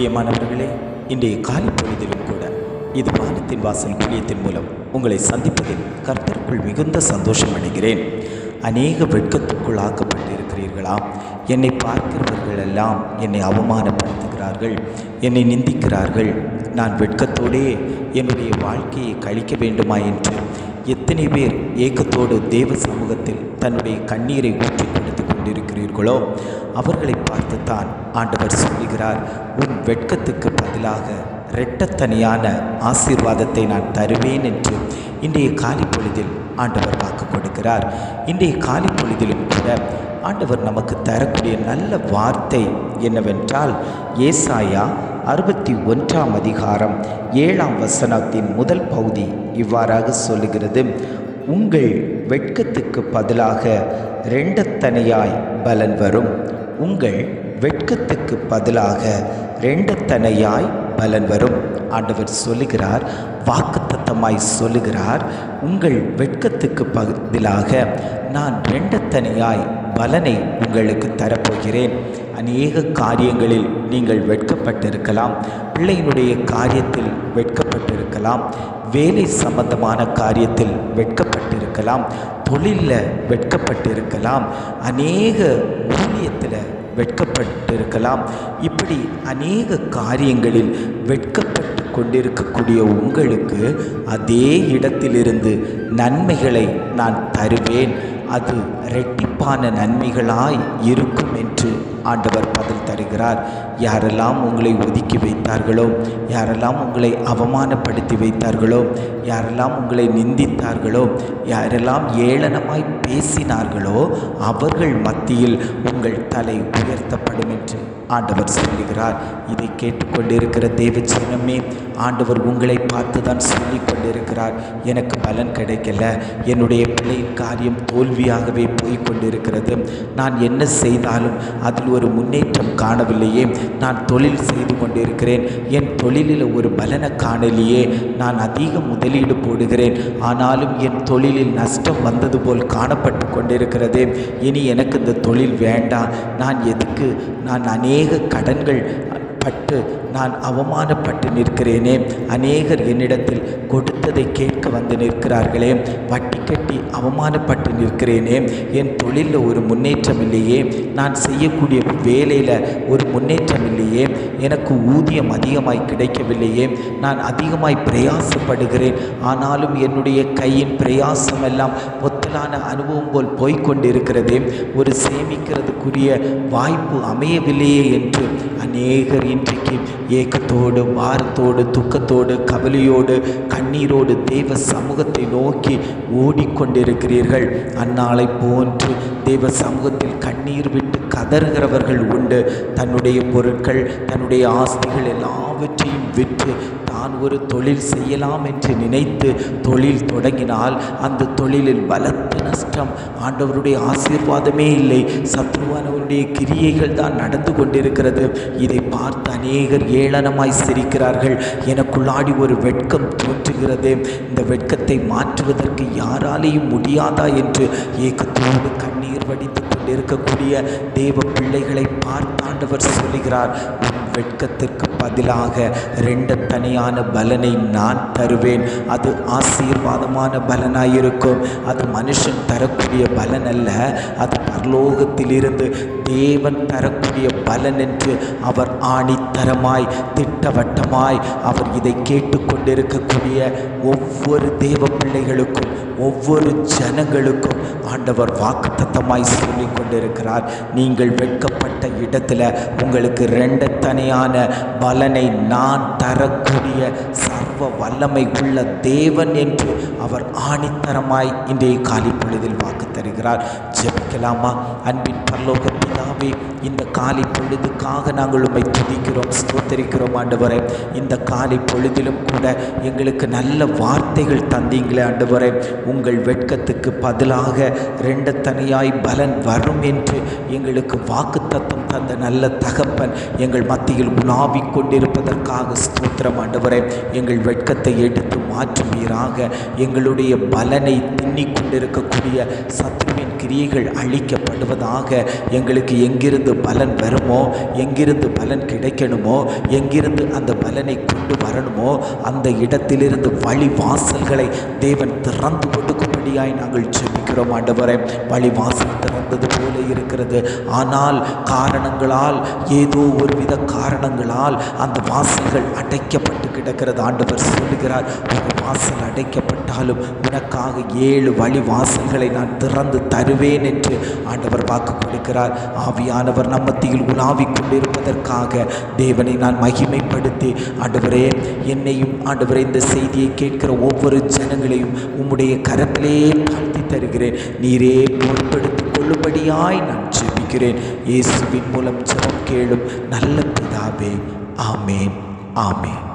பிரியமானவர்களே இன்றைய காலை பொழுதிலும் கூட இது வானத்தின் வாசல் ஊழியத்தின் மூலம் உங்களை சந்திப்பதில் கர்த்தருக்குள் மிகுந்த சந்தோஷம் அடைகிறேன். அநேக வெட்கத்துக்குள் ஆக்கப்பட்டிருக்கிறீர்களா? என்னை பார்க்கிறவர்கள் எல்லாம் என்னை அவமானப்படுத்துகிறார்கள் என்னை நிந்திக்கிறார்கள். நான் வெட்கத்தோடே என்னுடைய வாழ்க்கையை கழிக்க வேண்டுமா என்று எத்தனை பேர் ஏக்கத்தோடு தேவ சமூகத்தில் தன்னுடைய கண்ணீரை ஊற்றிக் கொடுத்து கொண்டிருக்கிறீர்களோ? அவர்களை பார்த்துத்தான் ஆண்டவர் சொல்லுகிறார் உன் வெட்கத்துக்கு பதிலாக இரட்டத்தனியான ஆசீர்வாதத்தை நான் தருவேன் என்று இன்றைய காலை பொழுதில் ஆண்டவர் வாக்கு கொடுக்கிறார். இன்றைய காலை பொழுதிலும் கூட ஆண்டவர் நமக்கு தரக்கூடிய நல்ல வார்த்தை என்னவென்றால் ஏசாயா அறுபத்தி ஒன்றாம் அதிகாரம் ஏழாம் வசனத்தின் முதல் பகுதி இவ்வாறாக சொல்லுகிறது உங்கள் வெட்கத்துக்கு பதிலாக ரெண்டத்தனையாய் பலன் வரும். உங்கள் வெட்கத்துக்கு பதிலாக ரெண்டத்தனையாய் பலன் வரும். ஆண்டவர் சொல்லுகிறார் வாக்குத்தத்தமாய் சொல்லுகிறார் உங்கள் வெட்கத்துக்கு பதிலாக நான் ரெண்டத்தனையாய் பலனை உங்களுக்கு தரப்போகிறேன். அநேக காரியங்களில் நீங்கள் வெட்கப்பட்டிருக்கலாம். பிள்ளையினுடைய காரியத்தில் வெட்கப்பட்டிருக்கலாம். வேலை சம்பந்தமான காரியத்தில் வெட்கப்பட்டிருக்கலாம் தொழிலில் வெட்கப்பட்டிருக்கலாம் அநேக ஊழியத்தில் வெட்கப்பட்டிருக்கலாம். இப்படி அநேக காரியங்களில் வெட்கப்பட்டு கொண்டிருக்கக்கூடிய உங்களுக்கு அதே இடத்திலிருந்து நன்மைகளை நான் தருவேன். அது ரெட்டிப்பான நன்மைகளாய் இருக்கும் என்று ஆண்டவர் தருகிறார் யாரெல்லாம் உங்களை ஒதுக்கி வைத்தார்களோ யாரெல்லாம் உங்களை அவமானப்படுத்தி வைத்தார்களோ யாரெல்லாம் உங்களை நிந்தித்தார்களோ யாரெல்லாம் ஏளனமாய் பேசினார்களோ அவர்கள் மத்தியில் உங்கள் தலை உயர்த்தப்படும் என்று ஆண்டவர் சொல்லுகிறார். இதை கேட்டுக்கொண்டிருக்கிற தேவ ஆண்டவர் உங்களை பார்த்து தான் சொல்லி கொண்டிருக்கிறார் எனக்கு பலன் கிடைக்கல. என்னுடைய பிள்ளையின் காரியம் தோல்வியாகவே போய் கொண்டிருக்கிறது நான் என்ன செய்தாலும் அதில் ஒரு முன்னேற்றம் காணவில்லையே. நான் தொழில் செய்து கொண்டிருக்கிறேன். என் தொழிலில் ஒரு பலனை காணலையே. நான் அதிக முதலீடு போடுகிறேன். ஆனாலும் என் தொழிலில் நஷ்டம் வந்தது போல் காணப்பட்டு கொண்டிருக்கிறது இனி எனக்கு இந்த தொழில் வேண்டாம். நான் எது நான் அநேக கடன்கள் பட்டு நான் அவமானப்பட்டு நிற்கிறேனே. அநேகர் என்னிடத்தில் கொடுத்ததை கேட்க வந்து நிற்கிறார்களே. வட்டி கட்டி அவமானப்பட்டு நிற்கிறேனே. என் தொழிலில் ஒரு முன்னேற்றம் இல்லையே. நான் செய்யக்கூடிய வேலையில் ஒரு முன்னேற்றம் இல்லையே. எனக்கு ஊதியம் அதிகமாய் கிடைக்கவில்லையே. நான் அதிகமாய் பிரயாசப்படுகிறேன். ஆனாலும் என்னுடைய கையின் பிரயாசம் எல்லாம் ஒத்தலான அனுபவம் போல் போய்கொண்டிருக்கிறதே ஒரு சேமிக்கிறதுக்குரிய வாய்ப்பு அமையவில்லையே என்று அநேகர் இன்றைக்கு ஏக்கத்தோடு வாரத்தோடு துக்கத்தோடு கவலையோடு கண்ணீரோடு தேவ சமூகத்தை நோக்கி ஓடிக்கொண்டிருக்கிறீர்கள். அந்நாளை போன்று தேவ சமூகத்தில் கண்ணீர் விட்டு கதறுகிறவர்கள் உண்டு. தன்னுடைய பொருட்கள் தன்னுடைய ஆஸ்திகள் எல்லாவற்றையும் விற்று தான் ஒரு தொழில் செய்யலாம் என்று நினைத்து தொழில் தொடங்கினால் அந்த தொழிலில் பலத்த நஷ்டம். ஆண்டவருடைய ஆசீர்வாதமே இல்லை. சத்ருவானவருடைய கிரியைகள் தான் நடந்து கொண்டிருக்கிறது. இதை பார்த்து அநேகர் ஏளனமாய் சிரிக்கிறார்கள். எனக்குள்ளாடி ஒரு வெட்கம் தோன்றுகிறது. இந்த வெட்கத்தை மாற்றுவதற்கு யாராலேயும் முடியாதா என்று ஏக்கத்தோடு கண்ணீர் வடித்து கொண்டிருக்கக்கூடிய தேவ பிள்ளைகளை பார்த்தாண்டவர் சொல்லுகிறார் உன் வெட்கத்திற்கு பதிலாக ரெண்டு தனியான பலனை நான் தருவேன். அது ஆசீர்வாதமான பலனாயிருக்கும். அது மனுஷன் தரக்கூடிய பலன் அல்ல. அது பரலோகத்திலிருந்து தேவன் தரக்கூடிய பலன் என்று அவர் ஆணித்தரமாய் திட்டவட்டமாய் அவர் இதை கேட்டுக்கொண்டிருக்கக்கூடிய ஒவ்வொரு தேவ பிள்ளைகளுக்கும் ஒவ்வொரு ஜனங்களுக்கும் ஆண்டவர் வாக்குத்தத்தமாய் சொல்லி கொண்டிருக்கிறார் நீங்கள் வெட்கப்பட்ட இடத்துல உங்களுக்கு ரெண்டு தனி தனியான பலனை நான் தரக்கூடிய சர்வ வல்லமை உள்ள தேவன் என்று அவர் ஆணித்தரமாய் இன்றைய காலை பொழுதில் வாக்கு தருகிறார். ஜெபிக்கலாமா? அன்பின் பரலோக பிதாவே இந்த காலை பொழுதுக்காக நாங்கள் உண்மை துதிக்கிறோம் ஸ்தோத்தரிக்கிறோம் ஆண்டவரே. இந்த காலை பொழுதிலும் கூட எங்களுக்கு நல்ல வார்த்தைகள் தந்தீங்களே ஆண்டவரே. உங்கள் வெட்கத்துக்கு பதிலாக ரெண்டு தனியாய் பலன் வரும் என்று எங்களுக்கு வாக்கு வாக்குத்தத்தம் தந்த நல்ல தகப்பன் எங்கள் மத்தியில் உலாவிக் கொண்டிருப்பதற்காக ஸ்தோத்திரம் ஆண்டவரே. எங்கள் வெட்கத்தை எடுத்து மாற்றுவீராக. எங்களுடைய பலனை தின்னிக் கொண்டிருக்கக்கூடிய சத்துருவின் கிரியைகள் அழிக்கப்படுவதாக. எங்களுக்கு எங்கிருந்து பலன் வருமோ எங்கிருந்து பலன் கிடைக்கணுமோ எங்கிருந்து அந்த பலனை கொண்டு வரணுமோ அந்த இடத்திலிருந்து வழி வாசல்களை தேவன் திறந்து கொடுக்கும்படியாய் நாங்கள் ஜெபிக்கிறோம் ஆண்டவரே. வழி வாசல் திறந்தது போல இருக்கிறது. ஆனால் காரணங்களால் ஏதோ ஒரு வித காரணங்களால் அந்த வாசல்கள் அடைக்கப்பட்டு கிடக்கிறது. ஆண்டவர் சொல்லுகிறார் ஒரு வாசல் அடைக்கப்பட்டாலும் உனக்காக ஏழு வழி வாசல்களை நான் திறந்து தருவேன் என்று ஆண்டவர் வாக்கு கொடுக்கிறார் ஆவியானவர் நம்மத்தியில் உலாவிக் கொண்டிருப்பதற்காக தேவனை நான் மகிமைப்படுத்தி ஆண்டவரே என்னையும் ஆண்டவரே இந்த செய்தியை கேட்கிற ஒவ்வொரு ஜனங்களையும் உம்முடைய கரத்திலே தாழ்த்தி தருகிறேன். நீரே பொறுப்பெடுத்துக் கொள்ளும்படியாய் நன்றி ஜெபிக்கிறேன். இயேசுவின் மூலம் ஜெபம் கேளும் நல்ல பிதாவே. ஆமேன். ஆமேன்.